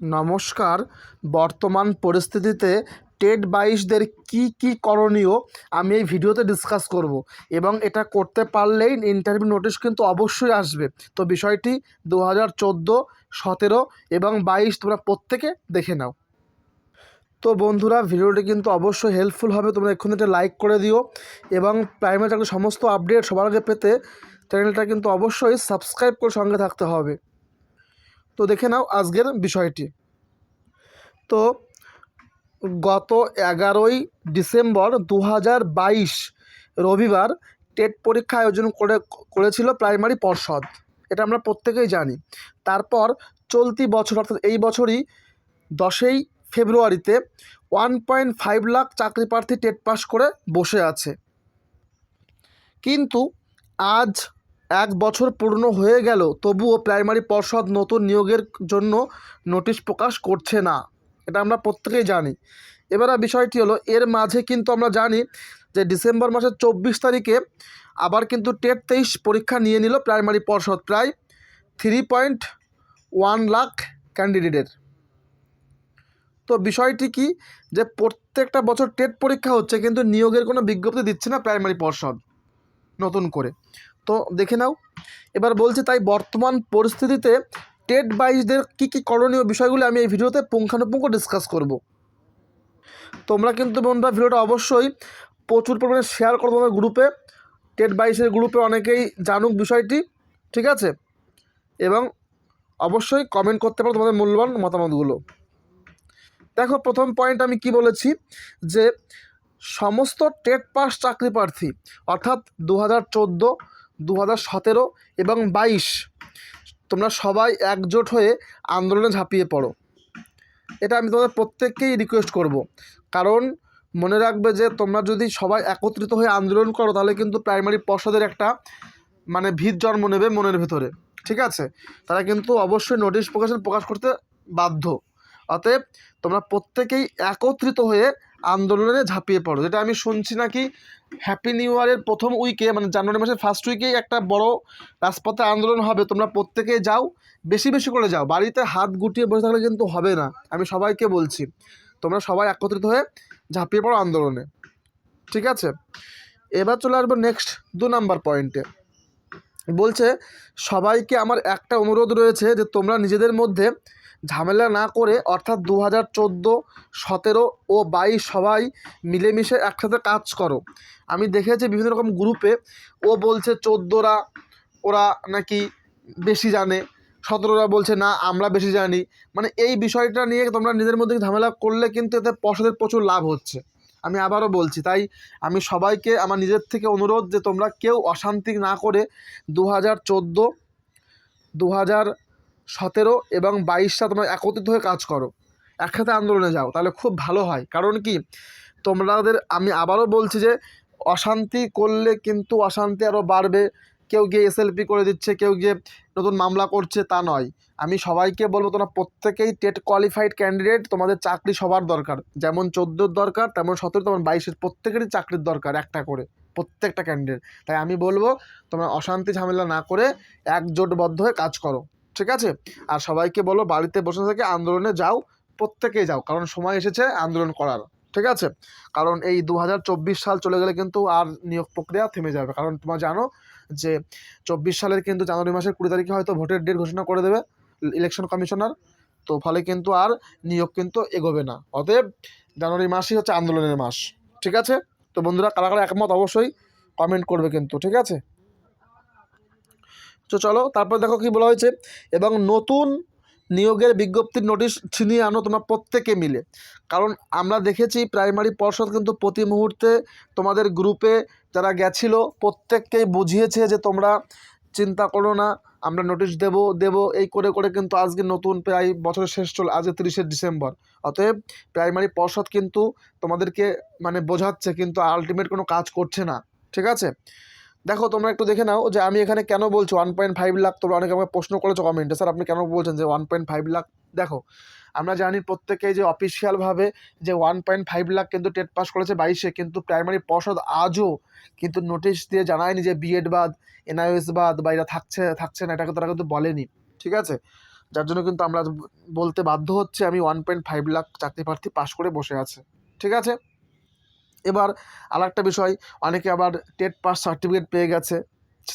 নমস্কার। বর্তমান পরিস্থিতিতে টেট বাইশদের কী কী করণীয় আমি এই ভিডিওতে ডিসকাস করব এবং এটা করতে পারলেই ইন্টারভিউ নোটিশ কিন্তু অবশ্যই আসবে। তো বিষয়টি দু হাজার চোদ্দ, সতেরো এবং বাইশ তোমরা প্রত্যেকে দেখে নাও। তো বন্ধুরা, ভিডিওটি কিন্তু অবশ্যই হেল্পফুল হবে, তোমরা এক্ষুনি একটা লাইক করে দিও এবং প্রাইমারি চাকরির সমস্ত আপডেট সবার আগে পেতে চ্যানেলটা কিন্তু অবশ্যই সাবস্ক্রাইব করে সঙ্গে থাকতে হবে। তো দেখে নাও আজকের বিষয়টি। তো গত এগারোই ডিসেম্বর দু হাজার বাইশ রবিবার টেট পরীক্ষা আয়োজন করে, করেছিল প্রাইমারি পর্ষদ। এটা আমরা প্রত্যেকেই জানি। তারপর চলতি বছর, অর্থাৎ এই বছরই দশই ফেব্রুয়ারিতে ওয়ান পয়েন্ট ফাইভ লাখ চাকরি প্রার্থী টেট পাস করে বসে আছে। কিন্তু আজ এক বছর পূর্ণ হয়ে গেল, তবুও প্রাইমারি পর্ষদ নতুন নিয়োগের জন্য নোটিশ প্রকাশ করছে না। এটা আমরা প্রত্যেকেই জানি। এবার বিষয়টি হলো, এর মাঝে কিন্তু আমরা জানি যে ডিসেম্বর মাসের চব্বিশ তারিখে আবার কিন্তু টেট তেইশ পরীক্ষা নিয়ে নিল প্রাইমারি পর্ষদ, প্রায় থ্রি পয়েন্ট ওয়ান লাখ ক্যান্ডিডেটের। তো বিষয়টি কি যে প্রত্যেকটা বছর টেট পরীক্ষা হচ্ছে, কিন্তু নিয়োগের কোনো বিজ্ঞপ্তি দিচ্ছে না প্রাইমারি পর্ষদ নতুন করে। তো দেখে নাও। এবার বলছি, তাই বর্তমান পরিস্থিতিতে টেট বাইশদের কী কী করণীয় বিষয়গুলো আমি এই ভিডিওতে পুঙ্খানুপুঙ্খ ডিসকাস করব। তোমরা কিন্তু বন্ধুরা ভিডিওটা অবশ্যই প্রচুর পরিমাণে শেয়ার করব আমার গ্রুপে টেট বাইশের গ্রুপে অনেকেই জানুক বিষয়টি, ঠিক আছে? এবং অবশ্যই কমেন্ট করতে পারো তোমাদের মূল্যবান মতামতগুলো। দেখো, প্রথম পয়েন্ট আমি কি বলেছি? যে সমস্ত টেট পাস চাকরি প্রার্থী, অর্থাৎ দু হাজার চোদ্দ দু সতেরো এবং বাইশ। তোমরা সবাই একজোট হয়ে আন্দোলনে ঝাঁপিয়ে পড়ো। এটা আমি তোমাদের প্রত্যেককেই রিকোয়েস্ট করব। কারণ মনে রাখবে যে তোমরা যদি সবাই একত্রিত হয়ে আন্দোলন করো, তাহলে কিন্তু প্রাইমারি পর্ষদের একটা মানে ভিত জন্ম নেবে মনের ভেতরে। ঠিক আছে? তারা কিন্তু অবশ্যই নোটিশ প্রকাশন প্রকাশ করতে বাধ্য। অতএব তোমরা প্রত্যেকেই একত্রিত হয়ে আন্দোলনে ঝাঁপিয়ে পড়ো। যেটা আমি শুনছি নাকি হ্যাপি নিউ ইয়ারের প্রথম উইকে মানে জানুয়ারি মাসের ফার্স্ট উইকেই একটা বড় রাজপথে আন্দোলন হবে। তোমরা প্রত্যেকেই যাও, বেশি বেশি করে যাও। বাড়িতে হাত গুটিয়ে বসে থাকলে কিন্তু হবে না। আমি সবাইকে বলছি, তোমরা সবাই একত্রিত হয়ে ঝাঁপিয়ে পড়ো আন্দোলনে। ঠিক আছে? এবার চলে আসব নেক্সট দু নাম্বার পয়েন্টে বলছে, সবাইকে আমার একটা অনুরোধ রয়েছে যে তোমরা নিজেদের মধ্যে ঝামেলা না করে অর্থাৎ দু হাজার চোদ্দ, সতেরো ও বাইশ সবাই মিলেমিশে একসাথে কাজ করো। আমি দেখেছি বিভিন্ন রকম গ্রুপে ও বলছে চোদ্দোরা ওরা নাকি বেশি জানে, সতেরোরা বলছে না, আমরা বেশি জানি। মানে এই বিষয়টা নিয়ে তোমরা নিজের মধ্যে ঝামেলা করলে কিন্তু এতে পর্ষদের প্রচুর লাভ হচ্ছে। আমি আবারও বলছি, তাই আমি সবাইকে আমার নিজের থেকে অনুরোধ যে তোমরা কেউ অশান্তি না করে দু হাজার চোদ্দ দু হাজার সতেরো এবং বাইশটা তোমরা একত্রিত হয়ে কাজ করো। একসাথে আন্দোলনে যাও, তাহলে খুব ভালো হয়। কারণ কি? তোমাদের, আমি আবারও বলছি যে, অশান্তি করলে কিন্তু অশান্তি আরও বাড়বে। কেউ গিয়ে এসএলপি করে দিচ্ছে, কেউ গিয়ে নতুন মামলা করছে, তা নয়। আমি সবাইকে বলব, তোমরা প্রত্যেকেই টেট কোয়ালিফাইড ক্যান্ডিডেট তোমাদের চাকরি সবার দরকার। যেমন চোদ্দোর দরকার, তেমন সতেরো, তেমন বাইশের প্রত্যেকেরই চাকরির দরকার একটা করে, প্রত্যেকটা ক্যান্ডিডেট তাই আমি বলব, তোমরা অশান্তি ঝামেলা না করে একজোটবদ্ধ হয়ে কাজ করো। ঠিক আছে? আর সবাইকে বলো বাড়িতে বসে থেকে আন্দোলনে যাও, প্রত্যেকেই যাও, কারণ সময় এসেছে আন্দোলন করার, ঠিক আছে? কারণ এই দু হাজার চব্বিশ সাল চলে গেলে কিন্তু আর নিয়োগ প্রক্রিয়া থেমে যাবে, কারণ তোমরা জানো যে চব্বিশ সালের কিন্তু জানুয়ারি মাসের কুড়ি তারিখে হয়তো ভোটের ডেট ঘোষণা করে দেবে ইলেকশন কমিশনার তো ফলে কিন্তু আর নিয়োগ কিন্তু এগোবে না। অতএব জানুয়ারি মাসই হচ্ছে আন্দোলনের মাস, ঠিক আছে? তো বন্ধুরা, কারা কারা একমত অবশ্যই কমেন্ট করবে কিন্তু, ঠিক আছে? তো চলো, তারপর দেখো কি বলা হয়েছে। এবং নতুন নিয়োগের বিজ্ঞপ্তির নোটিশ ছিনিয়ে আনো তোমরা প্রত্যেকে মিলে। কারণ আমরা দেখেছি প্রাইমারি পর্ষদ কিন্তু প্রতি মুহূর্তে তোমাদের গ্রুপে যারা গেছিল, প্রত্যেককেই বুঝিয়েছে যে তোমরা চিন্তা করো না, আমরা নোটিশ দেব দেব, এই করে করে কিন্তু আজকে নতুন প্রায় বছরের শেষ চলে আজকে তিরিশে ডিসেম্বর। অতএব প্রাইমারি পর্ষদ কিন্তু তোমাদেরকে মানে বোঝাচ্ছে কিন্তু আলটিমেট কোনো কাজ করছে না। ঠিক আছে? দেখো, তোমরা একটু দেখে নাও যে আমি এখানে কেন বলছি ওয়ান পয়েন্ট ফাইভ লাখ? তোমরা অনেকে আমাকে প্রশ্ন করেছ কমেন্টে স্যার, আপনি কেন বলছেন যে ওয়ান পয়েন্ট ফাইভ লাখ? দেখো, আমরা জানি প্রত্যেকেই যে অফিসিয়ালভাবে যে ওয়ান পয়েন্ট ফাইভ লাখ কিন্তু টেট পাস করেছে বাইশে, কিন্তু প্রাইমারি পর্ষদ আজও কিন্তু নোটিশ দিয়ে জানায়নি যে বিএড বাদ এনআইএস বাদ বা এটা থাকছে থাকছে না, এটাকে তারা কিন্তু বলেনি। ঠিক আছে? যার জন্য কিন্তু আমরা বলতে বাধ্য হচ্ছে আমি ওয়ান পয়েন্ট ফাইভ লাখ চাকরি প্রার্থী পাশ করে বসে আছে। ঠিক আছে? এবার আর একটা বিষয়, অনেকে আবার টেট পাস সার্টিফিকেট পেয়ে গেছে,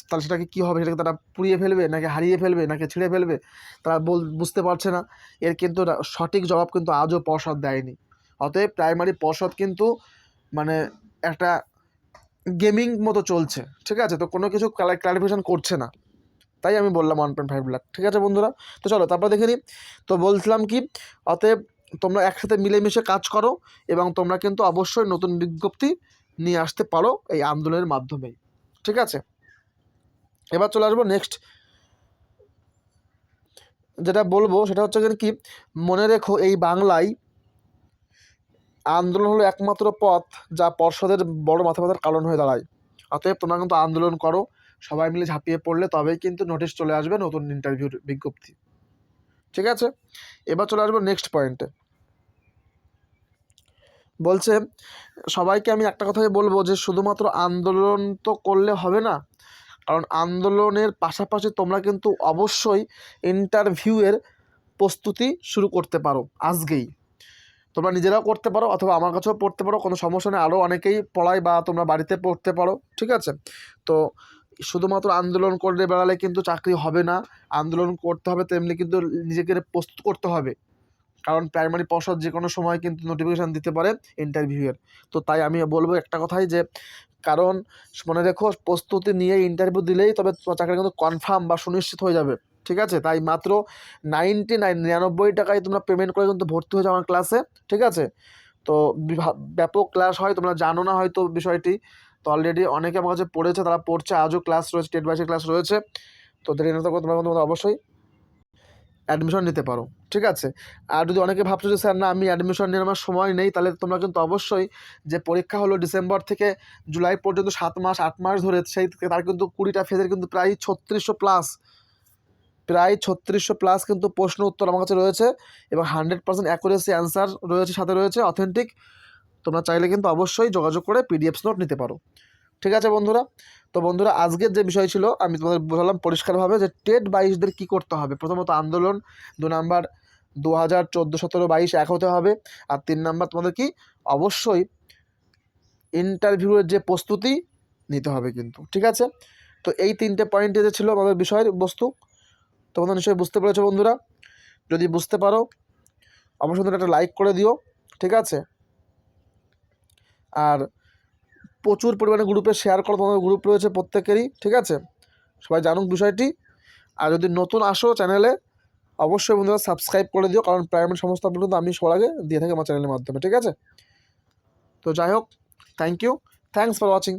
তাহলে সেটাকে কী হবে? সেটাকে তারা পুড়িয়ে ফেলবে, নাকি হারিয়ে ফেলবে, নাকি ছিঁড়ে ফেলবে? তারা বল, বুঝতে পারছে না। এর কিন্তু সঠিক জবাব কিন্তু আজও পর্ষদ দেয়নি। অতএব প্রাইমারি পর্ষদ কিন্তু মানে একটা গেমিং মতো চলছে, ঠিক আছে? তো কোনো কিছু ক্লারিফিকেশন করছে না। তাই আমি বললাম ওয়ান পয়েন্ট ফাইভ লাখ ঠিক আছে বন্ধুরা? তো চলো, তারপর দেখে নিই। তো বলছিলাম কি, অতএব তোমরা একসাথে মিলেমিশে কাজ করো এবং তোমরা কিন্তু অবশ্যই নতুন বিজ্ঞপ্তি নিয়ে আসতে পারো এই আন্দোলনের মাধ্যমেই। ঠিক আছে? এবার চলে আসব নেক্সট যেটা বলব সেটা হচ্ছে কি, মনে রেখো এই বাংলায় আন্দোলন হলো একমাত্র পথ যা পর্ষদের বড় মাথা কারণ হয়ে দাঁড়ায়। অতএব তোমরা কিন্তু আন্দোলন করো, সবাই মিলে ঝাঁপিয়ে পড়লে তবেই কিন্তু নোটিশ চলে আসবে নতুন ইন্টারভিউর বিজ্ঞপ্তি। ঠিক আছে? এবার চলে আসব নেক্সট পয়েন্টে বলছে, সবাইকে আমি একটা কথাই বলব যে, শুধুমাত্র আন্দোলন তো করলে হবে না, কারণ আন্দোলনের পাশাপাশি তোমরা কিন্তু অবশ্যই ইন্টারভিউয়ের প্রস্তুতি শুরু করতে পারো, আজকেই। তোমরা নিজেরাও করতে পারো অথবা আমার কাছেও পড়তে পারো, কোনো সমস্যা নেই। আরও অনেকেই পড়ায় বা তোমরা বাড়িতে পড়তে পারো, ঠিক আছে? তো শুধুমাত্র আন্দোলন করে বেড়ালে কিন্তু চাকরি হবে না, আন্দোলন করতে হবে তেমনি কিন্তু নিজেকে প্রস্তুত করতে হবে। কারণ প্রাইমারি পর্ষদ যে কোনো সময় কিন্তু নোটিফিকেশান দিতে পারে ইন্টারভিউয়ের তো তাই আমি বলব একটা কথাই যে, কারণ মনে রেখো প্রস্তুতি নিয়ে ইন্টারভিউ দিলেই তবে চাকরি কিন্তু কনফার্ম বা সুনিশ্চিত হয়ে যাবে। ঠিক আছে? তাই মাত্র নাইনটি নাইন নিরানব্বই টাকায় তোমরা পেমেন্ট করে কিন্তু ভর্তি হয়ে যাও আমার ক্লাসে ঠিক আছে? তো ব্যাপক ক্লাস হয়, তোমরা জানো না হয়তো বিষয়টি। তো অলরেডি অনেকে আমার কাছে পড়েছে, তারা পড়ছে, আজও ক্লাস রয়েছে টেট বাইসে ক্লাস রয়েছে। তো দেরি তোমরা কিন্তু অবশ্যই অ্যাডমিশন নিতে পারো, ঠিক আছে? আর যদি অনেকে ভাবছ যে, স্যার, না, আমি অ্যাডমিশন নিয়ে আমার সময় নেই, তাহলে তোমরা কিন্তু অবশ্যই যে পরীক্ষা হলো ডিসেম্বর থেকে জুলাই পর্যন্ত সাত মাস, আট মাস ধরে, সেই তার কিন্তু কুড়িটা ফেজের কিন্তু প্রায় ছত্রিশশো প্লাস প্রায় ছত্রিশশো প্লাস কিন্তু প্রশ্ন উত্তর আমার কাছে রয়েছে এবং হান্ড্রেড পার্সেন্ট অ্যাকুরেসি অ্যান্সার রয়েছে, সাথে রয়েছে অথেন্টিক তোমরা চাইলে কিন্তু অবশ্যই যোগাযোগ করে পিডিএফ নোট নিতে পারো। ঠিক আছে বন্ধুরা? তো বন্ধুরা, আজকের যে বিষয় ছিল, আমি তোমাদের বোঝালাম পরিষ্কারভাবে যে টেট বাইশদের কী করতে হবে। প্রথমত আন্দোলন, দু নাম্বার দু হাজার চোদ্দ সতেরো বাইশ এক হতে হবে, আর তিন নাম্বার তোমাদের কি? অবশ্যই ইন্টারভিউয়ের যে প্রস্তুতি নিতে হবে কিন্তু, ঠিক আছে? তো এই তিনটে পয়েন্টে যে ছিল আমাদের বিষয়ের বস্তু, তোমরা নিশ্চয়ই বুঝতে পেরেছ বন্ধুরা। যদি বুঝতে পারো, অবশ্যই একটা লাইক করে দিও, ঠিক আছে? আর প্রচুর পরিমাণে গ্রুপে শেয়ার করো তোমাদের গ্রুপ রয়েছে প্রত্যেকেরই, ঠিক আছে? সবাই জানুক বিষয়টি। আর যদি নতুন আসো চ্যানেলে অবশ্যই বন্ধুরা সাবস্ক্রাইব করে দিও, কারণ প্রাইমারি সমস্ত আপডেট আমি সবার আগে দিয়ে থাকি আমার চ্যানেলের মাধ্যমে, ঠিক আছে? তো যাই হোক thank you thanks for watching